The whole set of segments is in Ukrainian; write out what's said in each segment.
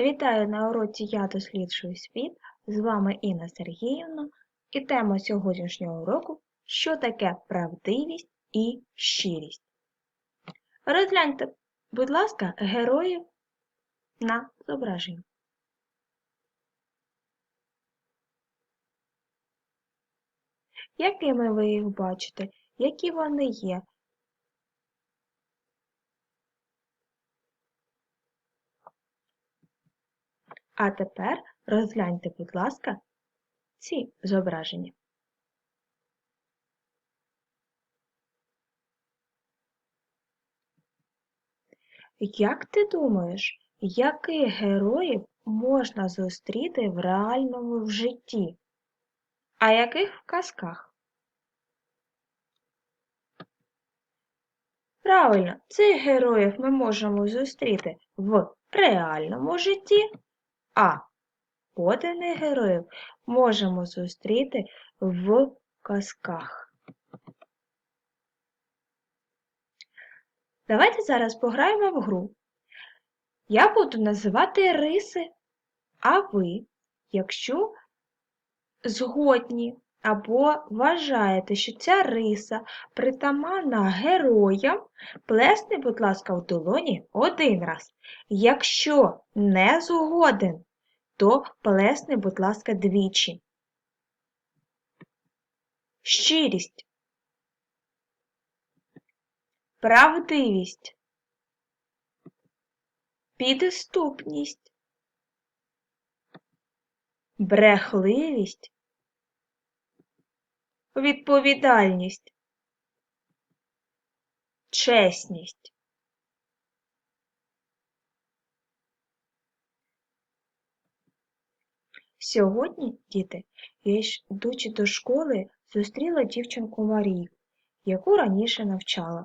Вітаю на уроці Я досліджую світ. З вами Інна Сергіївна і тема сьогоднішнього уроку що таке правдивість і щирість. Розгляньте, будь ласка, героїв на зображенні. Якими ви їх бачите? Які вони є? А тепер розгляньте, будь ласка, ці зображення. Як ти думаєш, яких героїв можна зустріти в реальному в житті, а яких в казках? Правильно, цих героїв ми можемо зустріти в реальному житті, а поданих героїв можемо зустріти в казках. Давайте зараз пограємо в гру. Я буду називати риси, а ви, якщо згодні або вважаєте, що ця риса притаманна героям, плесни, будь ласка, в долоні один раз. Якщо не згоден, то плесни, будь ласка, двічі. Щирість. Правдивість. Підступність. Брехливість. Відповідальність. Чесність. Сьогодні, діти, я йдучи до школи, зустріла дівчинку Марію, яку раніше навчала.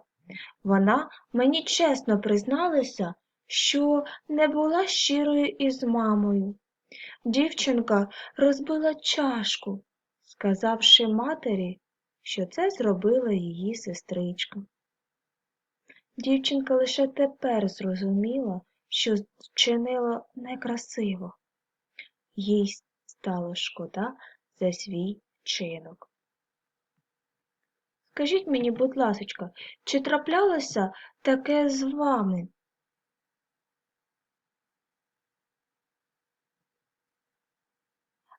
Вона мені чесно призналася, що не була щирою із мамою. Дівчинка розбила чашку, сказавши матері, що це зробила її сестричка. Дівчинка лише тепер зрозуміла, що вчинила некрасиво. Їй стало шкода за свій вчинок. Скажіть мені, будь ласочка, чи траплялося таке з вами?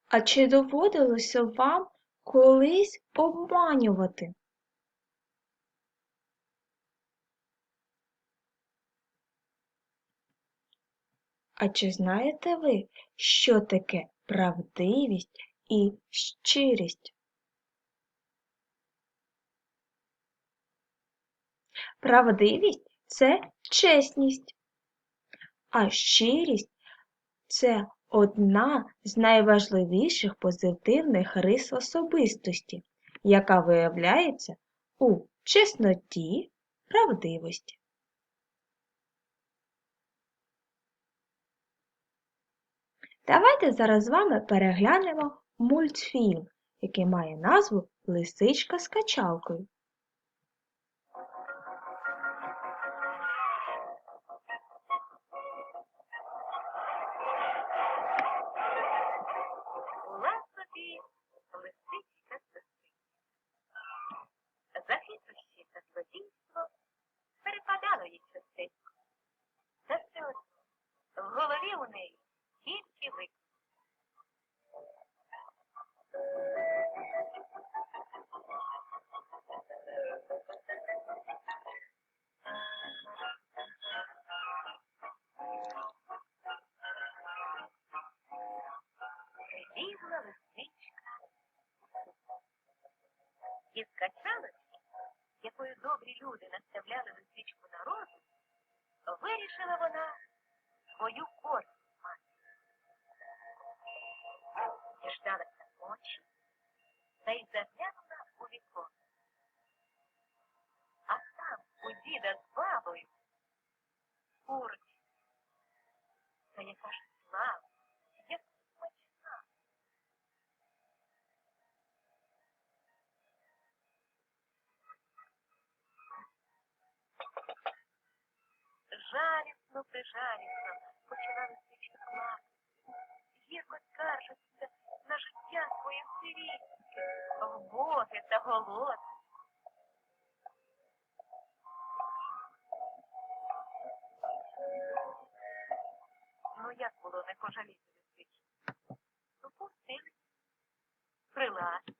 А чи доводилося вам колись обманювати? А чи знаєте ви, що таке правдивість і щирість? Правдивість це чесність, а щирість це одна з найважливіших позитивних рис особистості, яка виявляється у чесноті, правдивості. Давайте зараз з вами переглянемо мультфільм, який має назву Лисичка з качалкою. і скачалочки, якою добрі люди наставляли лисичку на розум, вирішила вона свою користь мати. Діждалася ночі та й заглянула у вікно. А там у діда з бабою курочка. Жарівно, прижарівно, почала лисичка класти. скаржиться на життя своє сирітське, вбоге та голодне. Ну як було не пожаліти лисичку? Ну пустили, приласили,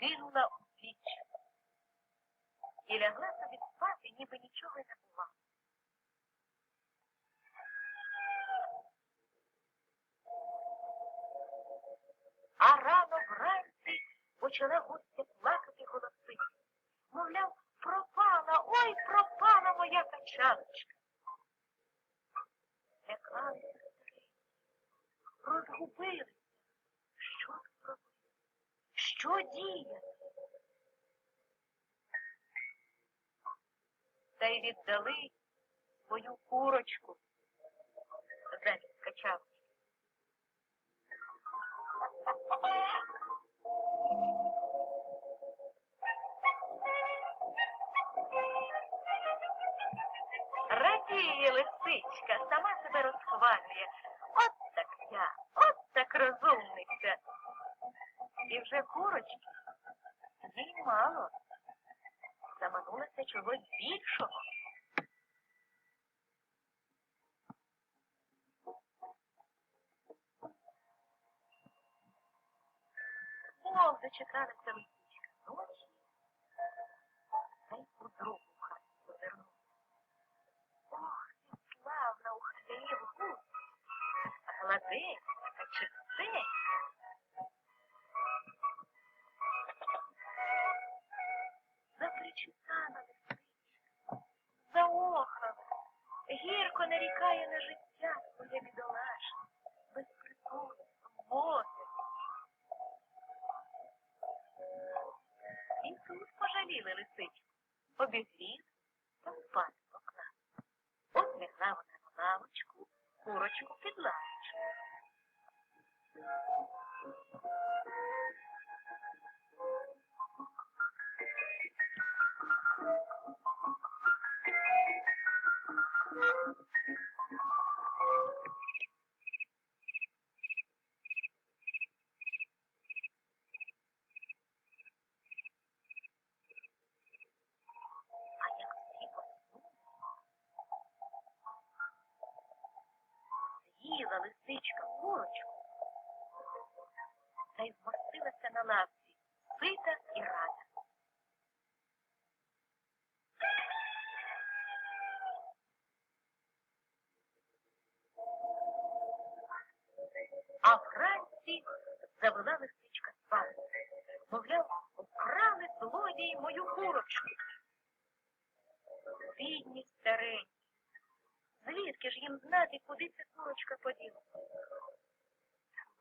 кинула у піч і лягла собі спати, ніби нічого не було. А рано вранці почала гостя плакати голосити. Мовляв, пропала, ой, пропала моя качалочка. Лякалися старенькі, розгубилися. Що тут робити? Що діяти? Та й віддали свою курочку вже курочки їй мало. Заманулася чогось більшого. Мов дочекалася гірко нарікає на життя своє бідолашне, безпритульне, боге. І тут пожаліли лисичку, куди ця курочка поділася?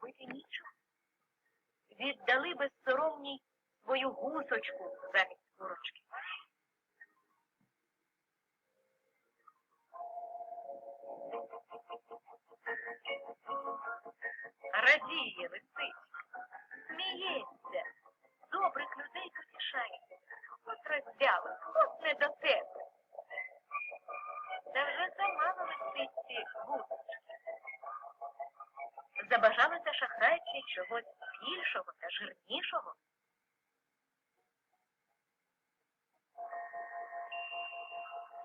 Робити нічого. Віддали безсоромній свою гусочку замість курочки. Радіє лисичка, сміється, добрих людей потішається. От роздяла, от не до тебе. Та вже сама лисиці гусочки. Забажалася шахрайці чогось більшого та жирнішого.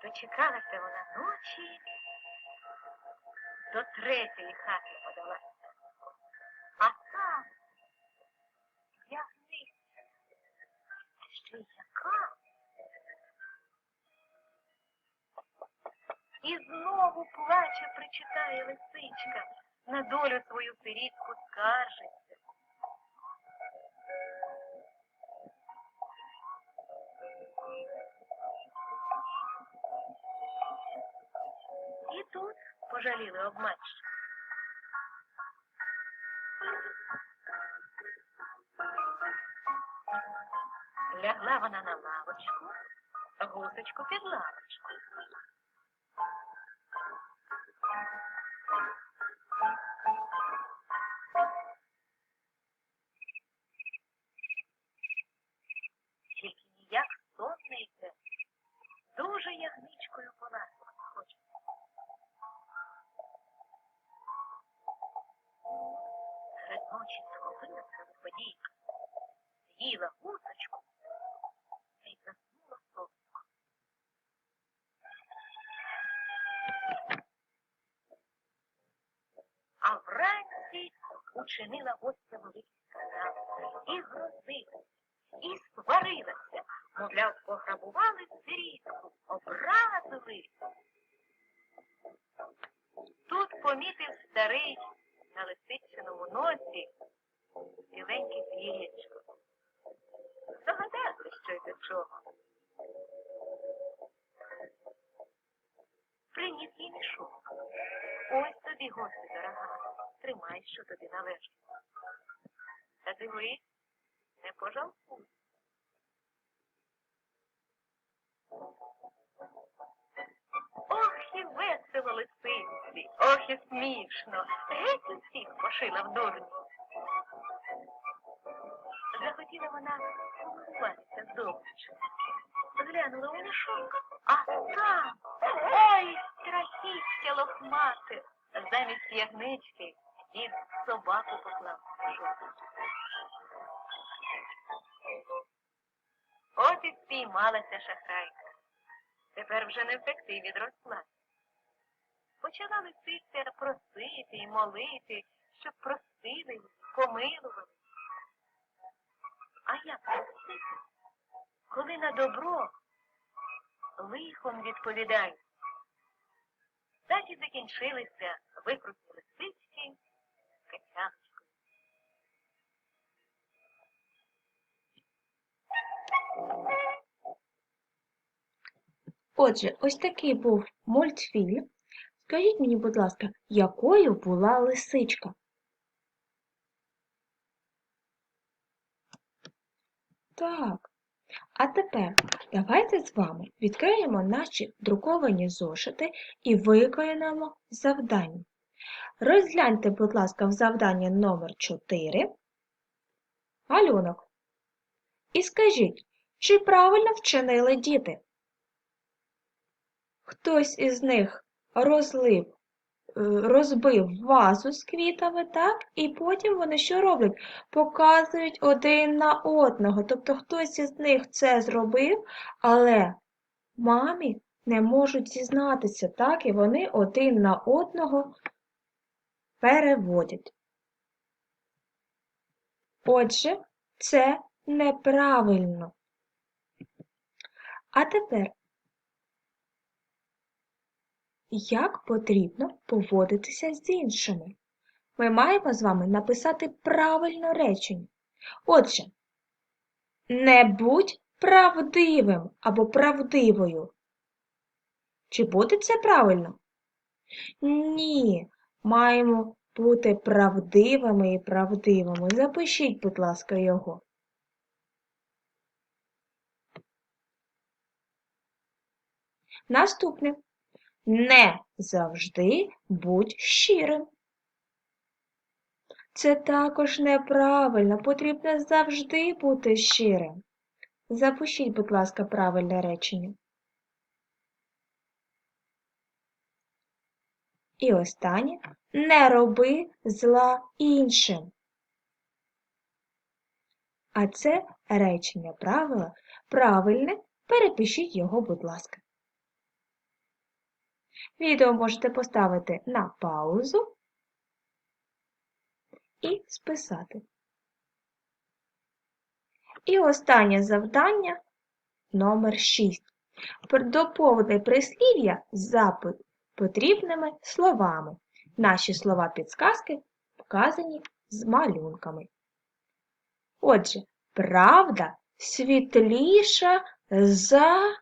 Дочекалася вона ночі, до третьої хати подалася. А там ягниця. Ще яка? І знову плаче, причитає лисичка, на долю свою сирітку скаржиться. І тут пожаліли обманщика. Лягла вона на лавочку, гусочку під лавочку. Схопилася з'їла гусочку та й заснула сонко. А вранці учинила гостя великий скандал і грозилася, і сварилася, мовляв, пограбували сирітку, образили. Тут помітив старий на лисичиному носі біленьке пір'ячко. Догадався, що й до чого. Приніс їй мішок. Ось тобі, гості дорога, тримай, що тобі належить. Та дивись, не пожалкуй. Ох, і весело лисиці, ох і смішно. Геть усіх пошила в дурні. Захотіла вона помилуватися здобиччю. Зглянула у мішок, а там, ой, страхіття лохмате. Замість ягнички дід собаку поклав мішок. От і спіймалася шахрайка. Тепер вже не втекти від розплати. Почала лисиця просити і молити, щоб простили, помилували. Коли на добро лихом відповідають? Так і закінчилися викрутні лисички качаночкою. Отже, ось такий був мультфільм. Скажіть мені, будь ласка, якою була лисичка? Так. А тепер давайте з вами відкриємо наші друковані зошити і виконаємо завдання. Розгляньте, будь ласка, в завдання номер 4 малюнок. І скажіть, чи правильно вчинили діти? Хтось із них розлив, розбив вазу з квітами, так? І потім вони що роблять? Показують один на одного. Тобто хтось із них це зробив, але мамі не можуть зізнатися, так? І вони один на одного переводять. Отже, це неправильно. А тепер як потрібно поводитися з іншими. Ми маємо з вами написати правильне речення. Отже, не будь правдивим або правдивою. Чи буде це правильно? Ні, маємо бути правдивими і правдивими. Запишіть, будь ласка, його. Наступне. Не завжди будь щирим. Це також неправильно, потрібно завжди бути щирим. Запишіть, будь ласка, правильне речення. І останнє не роби зла іншим. А це речення правила правильне, перепишіть його, будь ласка. Відео можете поставити на паузу і списати. І останнє завдання номер 6. Доповни прислів'я запит потрібними словами. Наші слова підсказки вказані з малюнками. Отже, правда світліша за